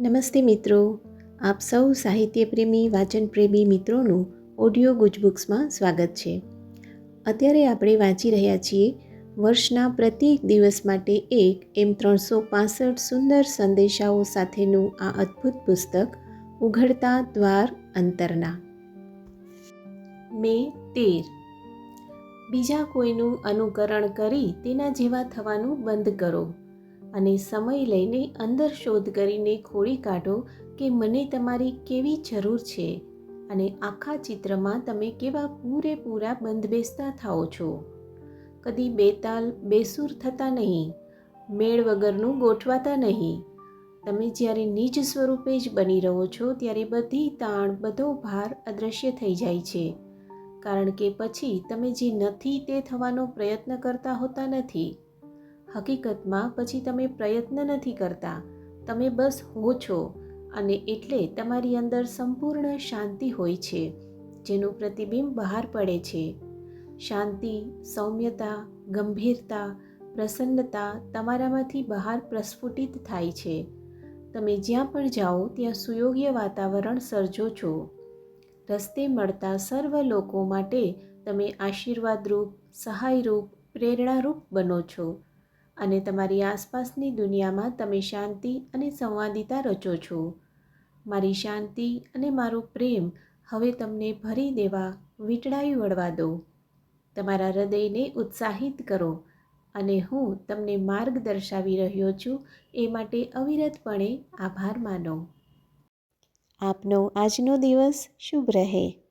નમસ્તે મિત્રો. આપ સૌ સાહિત્યપ્રેમી, વાચનપ્રેમી મિત્રોનું ઓડિયો ગુજબુક્સમાં સ્વાગત છે. અત્યારે આપણે વાંચી રહ્યા છીએ વર્ષના પ્રત્યેક દિવસ માટે એક એમ ત્રણસો પાસઠ સુંદર સંદેશાઓ સાથેનું આ અદ્ભુત પુસ્તક, ઉઘડતા દ્વાર અંતરના. મે તેર. બીજા કોઈનું અનુકરણ કરી તેના જેવા થવાનું બંધ કરો. અને સમય લઈને અંદર શોધ કરીને ખોળી કાઢો કે મને તમારી કેવી જરૂર છે અને આખા ચિત્રમાં તમે કેવા પૂરેપૂરા બંધબેસતા થાઓ છો. કદી બેતાલ બેસૂર થતા નહીં, મેળ વગરનું ગોઠવાતા નહીં. તમે જ્યારે નિજ સ્વરૂપે જ બની રહો છો ત્યારે બધી તાણ, બધો ભાર અદૃશ્ય થઈ જાય છે. કારણ કે પછી તમે જે નથી તે થવાનો પ્રયત્ન કરતા હોતા નથી. હકીકતમાં પછી તમે પ્રયત્ન નથી કરતા. તમે બસ હો છો અને એટલે તમારી અંદર સંપૂર્ણ શાંતિ હોય છે, જેનું પ્રતિબિંબ બહાર પડે છે. શાંતિ, સૌમ્યતા, ગંભીરતા, પ્રસન્નતા તમારામાંથી બહાર પ્રસ્ફુટિત થાય છે. તમે જ્યાં પણ જાઓ ત્યાં સુયોગ્ય વાતાવરણ સર્જો છો. રસ્તે મળતા સર્વ લોકો માટે તમે આશીર્વાદરૂપ, સહાયરૂપ, પ્રેરણારૂપ બનો છો. અને તમારી આસપાસની દુનિયામાં તમે શાંતિ અને સંવાદિતા રચો છો. મારી શાંતિ અને મારો પ્રેમ હવે તમને ભરી દેવા, વીંટળાઈ વળવા દો. તમારા હૃદયને ઉત્સાહિત કરો અને હું તમને માર્ગ દર્શાવી રહ્યો છું એ માટે અવિરતપણે આભાર માનો. આપનો આજનો દિવસ શુભ રહે.